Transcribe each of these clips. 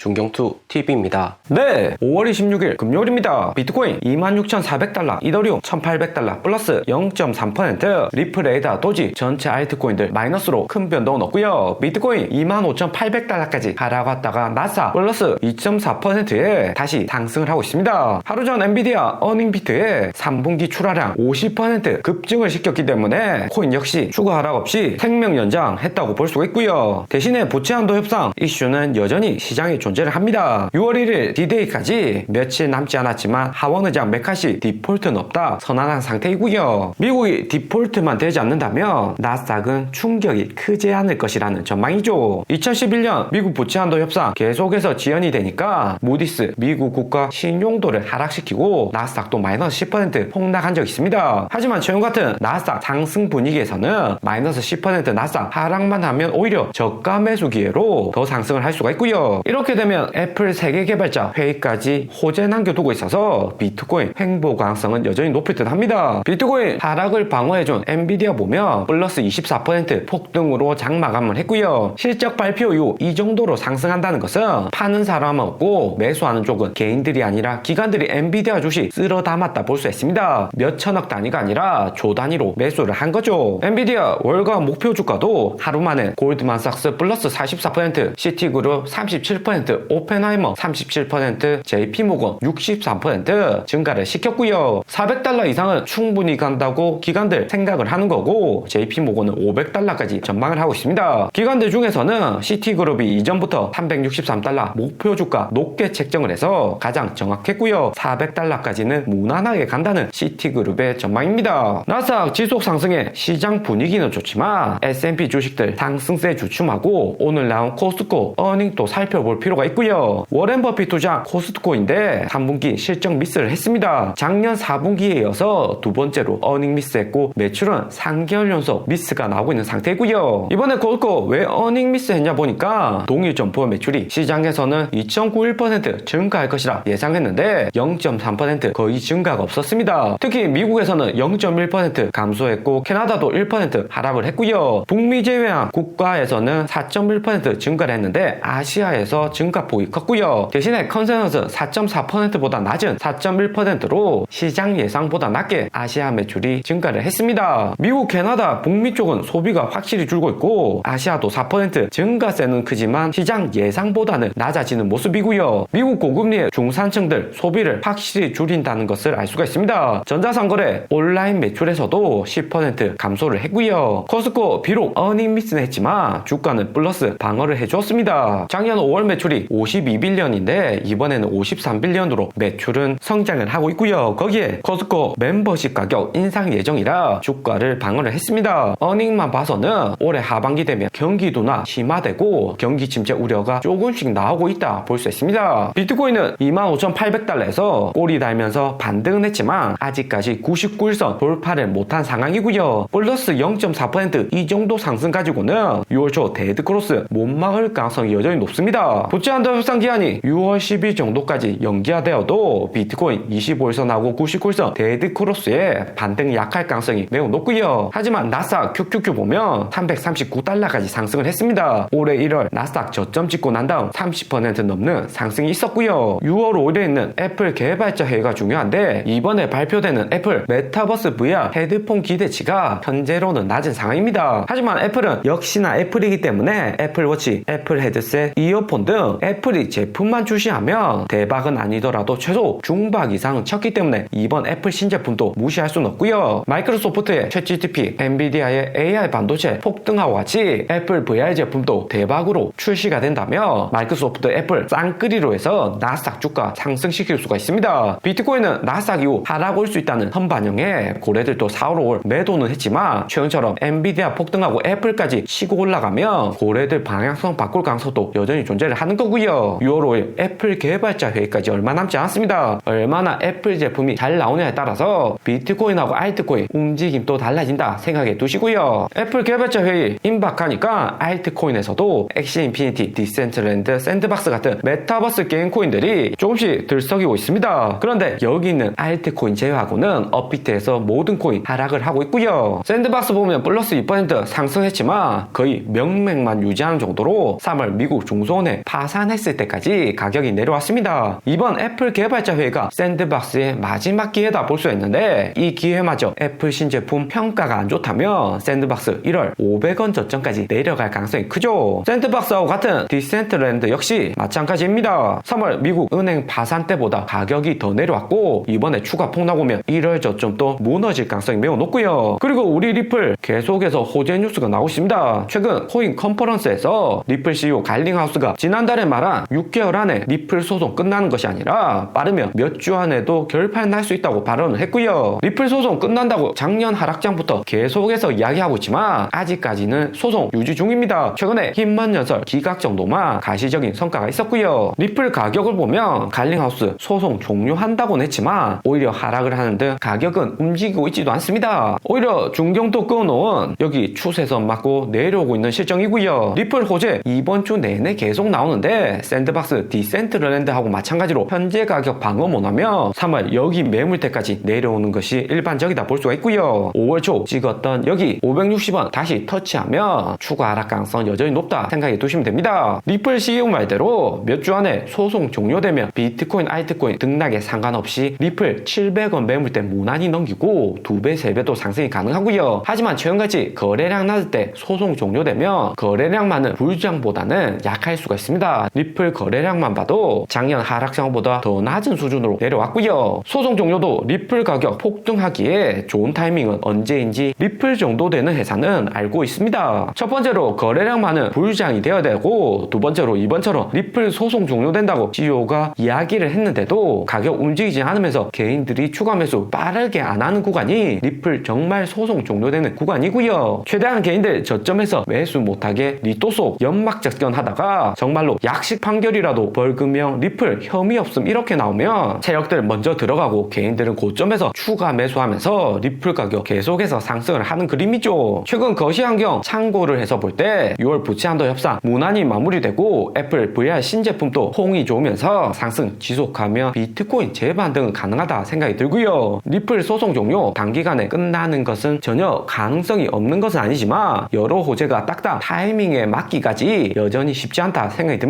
중경투 TV입니다. 네, 5월 26일 금요일입니다. 비트코인 26,400달러, 이더리움 1,800달러 플러스 0.3%, 리플, 에이다, 도지 전체 알트코인들 마이너스로 큰 변동은 없고요. 비트코인 25,800달러까지 하락왔다가 나사 플러스 2.4%에 다시 상승을 하고 있습니다. 하루 전 엔비디아 어닝비트의 3분기 출하량 50% 급증을 시켰기 때문에 코인 역시 추가 하락 없이 생명 연장했다고 볼 수가 있고요. 대신에 부채 한도 협상 이슈는 여전히 시장에 존 재를 합니다. 6월 1일 D-Day까지 며칠 남지 않았지만 하원의장 메카시 디폴트는 없다 선언한 상태이고요. 미국이 디폴트만 되지 않는다면 나스닥은 충격이 크지 않을 것이라는 전망이죠. 2011년 미국 부채 한도 협상 계속해서 지연이 되니까 무디스 미국 국가 신용도를 하락시키고 나스닥도 마이너스 10% 폭락한 적이 있습니다. 하지만 최근 같은 나스닥 상승 분위기에서는 마이너스 10% 나스닥 하락만 하면 오히려 저가 매수 기회로 더 상승을 할 수가 있고요. 이렇게 되면 애플 세계 개발자 회의까지 호재 남겨두고 있어서 비트코인 횡보 가능성은 여전히 높을 듯 합니다. 비트코인 하락을 방어해준 엔비디아 보면 플러스 24% 폭등으로 장 마감을 했고요. 실적 발표 이후 이 정도로 상승한다는 것은 파는 사람은 없고 매수하는 쪽은 개인들이 아니라 기관들이 엔비디아 주식 쓸어 담았다 볼 수 있습니다. 몇 천억 단위가 아니라 조 단위로 매수를 한 거죠. 엔비디아 월가 목표 주가도 하루 만에 골드만삭스 플러스 44%, 시티그룹 37%, 오펜하이머 37%, JP모건 63% 증가를 시켰고요. 400달러 이상은 충분히 간다고 기관들 생각을 하는 거고 JP모건은 500달러까지 전망을 하고 있습니다. 기관들 중에서는 시티그룹이 이전부터 363달러 목표 주가 높게 책정을 해서 가장 정확했고요. 400달러까지는 무난하게 간다는 시티그룹의 전망입니다. 나스닥 지속 상승에 시장 분위기는 좋지만 S&P 주식들 상승세 주춤하고 오늘 나온 코스트코 어닝도 살펴볼 필요 가 있고요. 워렌 버핏 투자 코스트코인데 3분기 실적 미스를 했습니다. 작년 4분기에 이어서 두 번째로 어닝 미스했고 매출은 3개월 연속 미스가 나오고 있는 상태고요. 이번에 코스트코 왜 어닝 미스 했냐 보니까 동일 점포 매출이 시장에서는 2.91% 증가할 것이라 예상했는데 0.3% 거의 증가가 없었습니다. 특히 미국에서는 0.1% 감소했고 캐나다도 1% 하락을 했고요. 북미 제외한 국가에서는 4.1% 증가를 했는데 아시아에서 증가 폭이 컸고요. 대신에 컨센서스 4.4%보다 낮은 4.1%로 시장 예상보다 낮게 아시아 매출이 증가를 했습니다. 미국, 캐나다, 북미 쪽은 소비가 확실히 줄고 있고 아시아도 4% 증가세는 크지만 시장 예상보다는 낮아지는 모습이고요. 미국 고금리의 중산층들 소비를 확실히 줄인다는 것을 알 수가 있습니다. 전자상거래 온라인 매출에서도 10% 감소를 했고요. 코스코 비록 어닝 미스는 했지만 주가는 플러스 방어를 해주었습니다. 작년 5월 매출 이 52빌리언인데 이번에는 53빌리언으로 매출은 성장을 하고 있고요. 거기에 코스코 멤버십 가격 인상 예정이라 주가를 방어를 했습니다. 어닝만 봐서는 올해 하반기 되면 경기도나 심화되고 경기 침체 우려가 조금씩 나오고 있다 볼 수 있습니다. 비트코인은 25,800달러에서 꼬리 달면서 반등은 했지만 아직까지 99일선 돌파를 못한 상황이고요. 플러스 0.4%이 정도 상승 가지고는 6월 초 데드크로스 못 막을 가능성이 여전히 높습니다. 한도 협상 기한이 6월 10일 정도까지 연기화되어도 비트코인 25일선하고 99일선 데드 크로스의 반등이 약할 가능성이 매우 높고요. 하지만 나스닥 QQQ 보면 339달러까지 상승을 했습니다. 올해 1월 나스닥 저점 찍고 난 다음 30% 넘는 상승이 있었고요. 6월 5일에 있는 애플 개발자 회의가 중요한데 이번에 발표되는 애플 메타버스 VR 헤드폰 기대치가 현재로는 낮은 상황입니다. 하지만 애플은 역시나 애플이기 때문에 애플워치, 애플 헤드셋, 이어폰 등 애플이 제품만 출시하면 대박은 아니더라도 최소 중박 이상은 쳤기 때문에 이번 애플 신제품도 무시할 수는 없고요. 마이크로소프트의 챗GTP, 엔비디아의 AI 반도체 폭등하고 같이 애플 VR 제품도 대박으로 출시가 된다면 마이크로소프트 애플 쌍끌이로 해서 나스닥 주가 상승시킬 수가 있습니다. 비트코인은 나스닥 이후 하락 올 수 있다는 선반영에 고래들도 4월 5월 매도는 했지만 최근처럼 엔비디아 폭등하고 애플까지 치고 올라가면 고래들 방향성 바꿀 가능성도 여전히 존재를 하는 거고요. 6월 5일 애플 개발자 회의까지 얼마 남지 않았습니다. 얼마나 애플 제품이 잘 나오냐에 따라서 비트코인하고 알트코인 움직임 또 달라진다 생각해 두시고요. 애플 개발자 회의 임박하니까 알트코인에서도 엑시 인피니티, 디센트랜드, 샌드박스 같은 메타버스 게임 코인들이 조금씩 들썩이고 있습니다. 그런데 여기 있는 알트코인 제외하고는 업비트에서 모든 코인 하락을 하고 있고요. 샌드박스 보면 플러스 2% 상승했지만 거의 명맥만 유지하는 정도로 3월 미국 중소원에 파 산했을 때까지 가격이 내려왔습니다. 이번 애플 개발자 회의가 샌드박스의 마지막 기회다 볼 수 있는데 이 기회마저 애플 신제품 평가가 안 좋다면 샌드박스 1월 500원 저점까지 내려갈 가능성이 크죠. 샌드박스하고 같은 디센트랜드 역시 마찬가지입니다. 3월 미국 은행 파산 때보다 가격이 더 내려왔고 이번에 추가 폭락 오면 1월 저점도 무너질 가능성이 매우 높고요. 그리고 우리 리플 계속해서 호재 뉴스가 나오고 있습니다. 최근 코인 컨퍼런스에서 리플 CEO 갈링하우스가 지난달 에 말한 6개월 안에 리플 소송 끝나는 것이 아니라 빠르면 몇 주 안에도 결판 날 수 있다고 발언을 했고요. 리플 소송 끝난다고 작년 하락장부터 계속해서 이야기하고 있지만 아직까지는 소송 유지 중입니다. 최근에 힘만 연설 기각 정도만 가시적인 성과가 있었고요. 리플 가격을 보면 갈링하우스 소송 종료한다고는 했지만 오히려 하락을 하는 등 가격은 움직이고 있지도 않습니다. 오히려 중경도 끊어놓은 여기 추세선 맞고 내려오고 있는 실정이고요. 리플 호재 이번 주 내내 계속 나오는 데 샌드박스 디센트럴랜드하고 마찬가지로 현재 가격 방어 못하면 3월 여기 매물대까지 내려오는 것이 일반적이다 볼 수가 있고요. 5월 초 찍었던 여기 560원 다시 터치하면 추가 하락 가능성 여전히 높다 생각해 두시면 됩니다. 리플 CEO 말대로 몇 주 안에 소송 종료되면 비트코인, 알트코인 등락에 상관없이 리플 700원 매물대 무난히 넘기고 2배, 3배도 상승이 가능하고요. 하지만 최근같이 거래량 낮을 때 소송 종료되면 거래량 많은 불장보다는 약할 수가 있습니다. 리플 거래량만 봐도 작년 하락장보다 더 낮은 수준으로 내려왔고요. 소송 종료도 리플 가격 폭등하기에 좋은 타이밍은 언제인지 리플 정도 되는 회사는 알고 있습니다. 첫 번째로 거래량 많은 불장이 되어야 되고 두 번째로 이번처럼 리플 소송 종료된다고 CEO가 이야기를 했는데도 가격 움직이지 않으면서 개인들이 추가 매수 빠르게 안 하는 구간이 리플 정말 소송 종료되는 구간이고요. 최대한 개인들 저점에서 매수 못하게 리또속 연막 접견하다가 정말로 약식 판결이라도 벌금형 리플 혐의 없음 이렇게 나오면 세력들 먼저 들어가고 개인들은 고점에서 추가 매수하면서 리플 가격 계속해서 상승을 하는 그림이죠. 최근 거시환경 참고를 해서 볼 때 6월 부채한도 협상 무난히 마무리되고 애플 VR 신제품도 호응이 좋으면서 상승 지속하면 비트코인 재반등은 가능하다 생각이 들고요. 리플 소송 종료 단기간에 끝나는 것은 전혀 가능성이 없는 것은 아니지만 여러 호재가 딱딱 타이밍에 맞기까지 여전히 쉽지 않다 생각이 듭니다.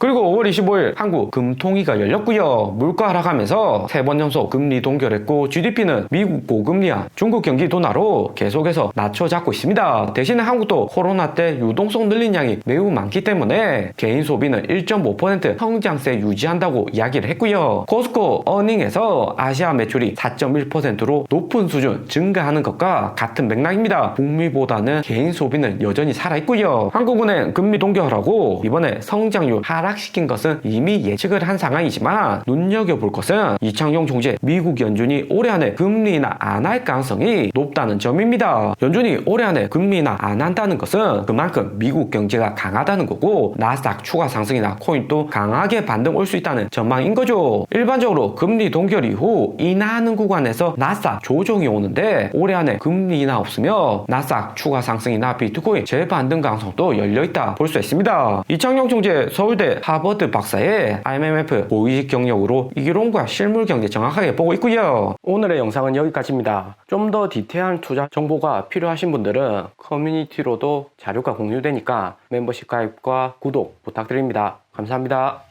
그리고 5월 25일 한국 금통위가 열렸고요. 물가 하락하면서 세 번 연속 금리 동결했고 GDP는 미국 고금리와 중국 경기 둔화로 계속해서 낮춰잡고 있습니다. 대신에 한국도 코로나 때 유동성 늘린 양이 매우 많기 때문에 개인 소비는 1.5% 성장세 유지한다고 이야기를 했고요. 코스코 어닝에서 아시아 매출이 4.1%로 높은 수준 증가하는 것과 같은 맥락입니다. 북미보다는 개인 소비는 여전히 살아있고요. 한국은행 금리 동결하고 이번에 성장 률 하락시킨 것은 이미 예측을 한 상황이지만 눈여겨볼 것은 이창용 총재 미국 연준이 올해 안에 금리 인하 안할 가능성이 높다는 점입니다. 연준이 올해 안에 금리 인하 안 한다는 것은 그만큼 미국 경제가 강하다는 거고 나스닥 추가 상승이나 코인도 강하게 반등 올 수 있다는 전망인 거죠. 일반적으로 금리 동결 이후 인하하는 구간에서 나스닥 조정이 오는데 올해 안에 금리 인하 없으며 나스닥 추가 상승이나 비트코인 재반등 가능성도 열려있다 볼 수 있습니다. 이창용 총재 서울대 하버드 박사의 IMF 고위직 경력으로 이론과 실물 경제 정확하게 보고 있고요. 오늘의 영상은 여기까지입니다. 좀 더 디테일한 투자 정보가 필요하신 분들은 커뮤니티로도 자료가 공유되니까 멤버십 가입과 구독 부탁드립니다. 감사합니다.